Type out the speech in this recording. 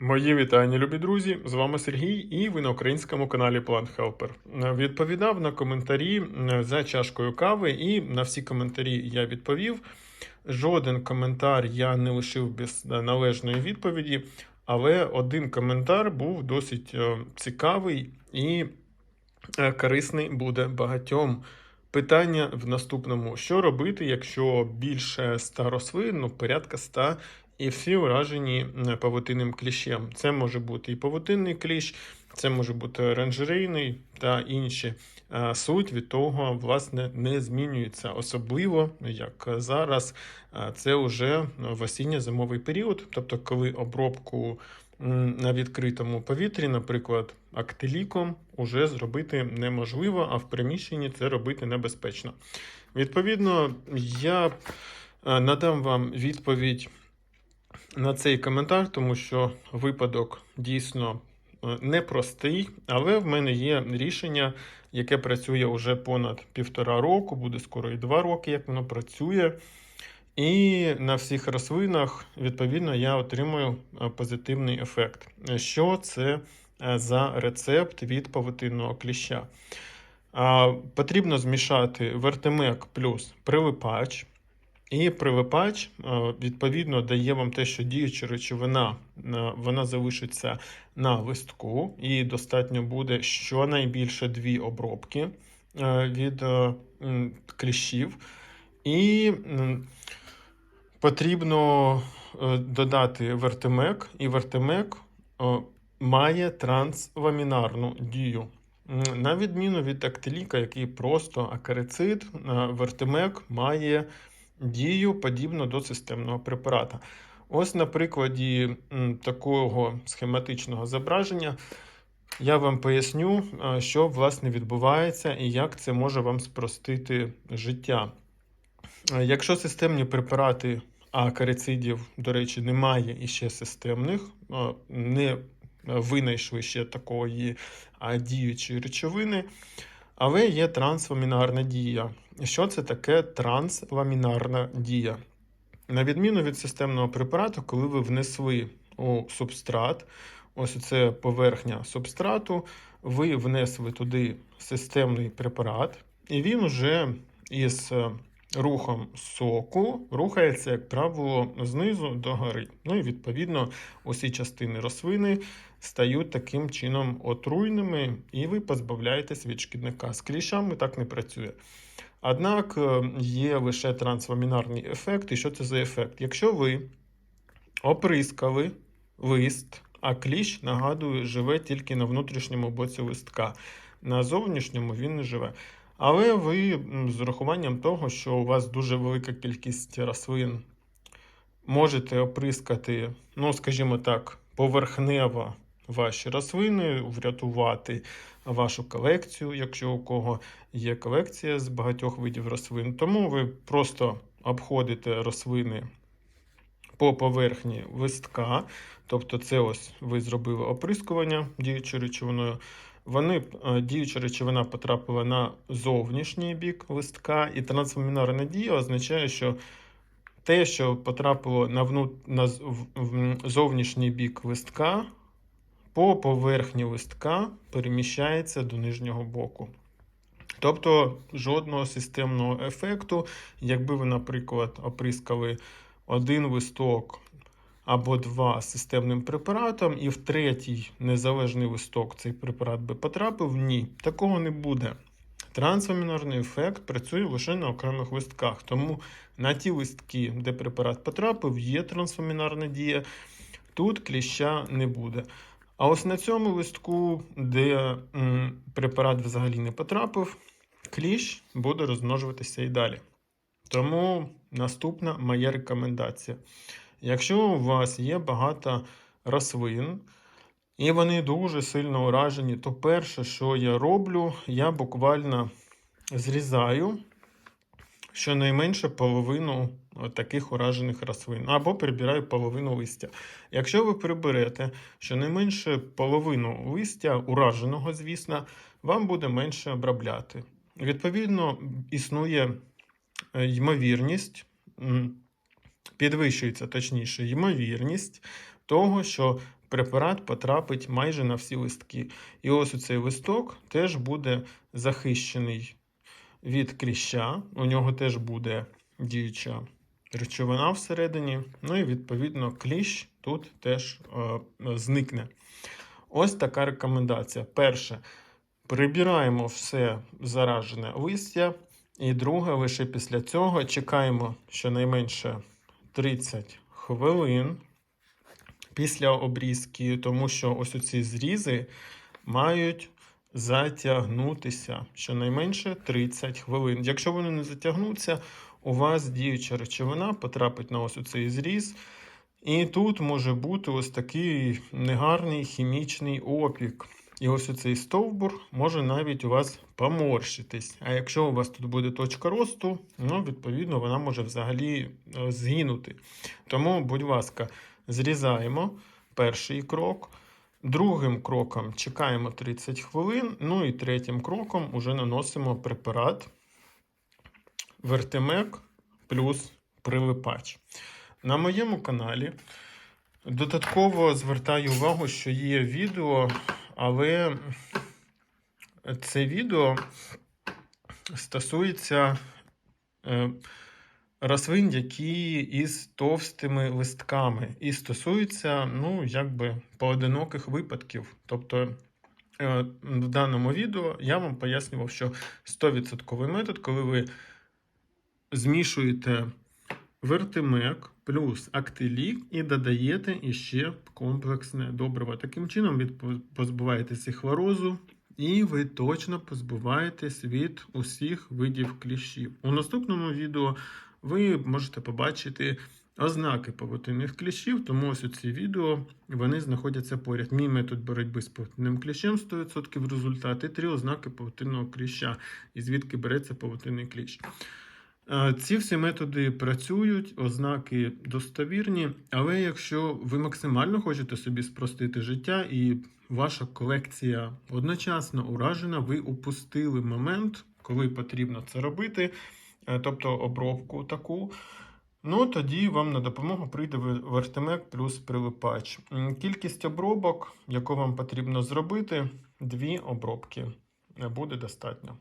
Мої вітання, любі друзі! З вами Сергій, і ви на українському каналі Plant Helper. Е, Відповідав на коментарі е, за чашкою кави, і на всі коментарі я відповів. Жоден коментар я не лишив без е, належної відповіді, але один коментар був досить цікавий і корисний буде багатьом. Питання в наступному: що робити, якщо більше 100 рослин, ну порядка 100, і всі вражені павутинним кліщем? Це може бути і павутинний кліщ, це може бути оранжерейний та інші. Е, Суть від того, власне, не змінюється. Особливо, як зараз, е, це вже в осінньо-зимовий період, тобто, коли обробку на відкритому повітрі, наприклад, актиліком, уже зробити неможливо, а в приміщенні це робити небезпечно. Відповідно, я е, надам вам відповідь на цей коментар, тому що випадок дійсно е, непростий, але в мене є рішення, яке працює вже понад півтора року, буде скоро і два роки, як воно працює. І на всіх рослинах, відповідно, я отримую е, позитивний ефект. Що це е, за рецепт від павутинного кліща? Потрібно змішати вертемек плюс прилипач. І прилипач, е, відповідно, дає вам те, що діюча речовина е, вона залишиться на листку, і достатньо буде щонайбільше дві обробки е, від кліщів. І потрібно додати вертемек, і вертемек е, має трансламінарну дію. На відміну від актиліка, який просто акарицид, вертемек має дію подібно до системного препарата. Ось на прикладі такого схематичного зображення я вам поясню, що власне відбувається і як це може вам спростити життя. Якщо системні препарати, а карицидів, до речі, немає і ще системних, не винайшли ще такої діючої речовини, але є трансламінарна дія. Що це таке трансламінарна дія? На відміну від системного препарату, коли ви внесли у субстрат, ось це поверхня субстрату, ви внесли туди системний препарат, і він уже із е, рухом соку рухається, як правило, знизу до гори. Ну і відповідно усі частини рослини стають таким чином отруйними, і ви позбавляєтесь від шкідника. З кліщами так не працює. Однак е, є лише трансламінарний ефект. І що це за ефект? Якщо ви оприскали лист, а кліщ, нагадую, живе тільки на внутрішньому боці листка, на зовнішньому він не живе. Але ви з урахуванням того, що у вас дуже велика кількість рослин, можете оприскати, ну, скажімо так, поверхнево ваші рослини, врятувати вашу колекцію, якщо у кого є колекція з багатьох видів рослин. Тому ви просто обходите рослини по поверхні листка, тобто це ось ви зробили оприскування діючою речовиною. Вони е, діюча речовина потрапила на зовнішній бік листка, і трансламінарна дія означає, що те, що потрапило на, вну... на зовнішній бік листка, по поверхні листка переміщається до нижнього боку. Тобто жодного системного ефекту, якби ви, наприклад, оприскали один листок або два системним препаратом, і в третій незалежний листок цей препарат би потрапив, ні, такого не буде. Трансламінарний ефект працює лише на окремих листках, тому на ті листки, де препарат потрапив, є трансламінарна дія, тут кліща не буде. А ось на цьому листку, де м, препарат взагалі не потрапив, кліщ буде розмножуватися і далі. Тому наступна моя рекомендація. Якщо у вас є багато рослин, і вони дуже сильно уражені, то перше, що я роблю, я буквально зрізаю щонайменше половину таких уражених рослин, або прибираю половину листя. Якщо ви приберете щонайменше половину листя, ураженого, звісно, вам буде менше обробляти. Відповідно, існує е, ймовірність, підвищується точніше ймовірність того, що препарат потрапить майже на всі листки. І ось у цей листок теж буде захищений від кліща. У нього теж буде діюча речовина всередині. Ну і відповідно кліщ тут теж е, зникне. Ось така рекомендація. Перше, прибираємо все заражене листя. І друге, лише після цього чекаємо щонайменше 30 хвилин після обрізки, тому що ось ці зрізи мають затягнутися щонайменше 30 хвилин. Якщо вони не затягнуться, у вас діюча речовина потрапить на ось цей зріз. І тут може бути ось такий негарний хімічний опік. І ось цей стовбур може навіть у вас поморщитись. А якщо у вас тут буде точка росту, ну, відповідно, вона може взагалі е, згинути. Тому, будь ласка, зрізаємо перший крок. Другим кроком чекаємо 30 хвилин. Ну і третім кроком уже наносимо препарат Вертемек плюс прилипач. На моєму каналі додатково звертаю увагу, що є відео, але це відео стосується е, рослин, які із товстими листками, і стосується, ну, якби поодиноких випадків. Тобто, е, в даному відео я вам пояснював, що 100% метод, коли ви змішуєте вертимек плюс актилік і додаєте іще комплексне добриво. Таким чином ви позбуваєтеся хлорозу, і ви точно позбуваєтесь від усіх видів кліщів. У наступному відео ви можете побачити ознаки павутинних кліщів, тому ось у ці відео вони знаходяться поряд. Мій метод боротьби з павутинним кліщем 100% результат і три ознаки павутинного кліща, і звідки береться павутинний кліщ. Е, Ці всі методи працюють, ознаки достовірні, але якщо ви максимально хочете собі спростити життя і ваша колекція одночасно уражена, ви упустили момент, коли потрібно це робити, е, тобто обробку таку. Ну, тоді вам на допомогу прийде вертемек плюс прилипач. Кількість обробок, яку вам потрібно зробити, дві обробки е, буде достатньо.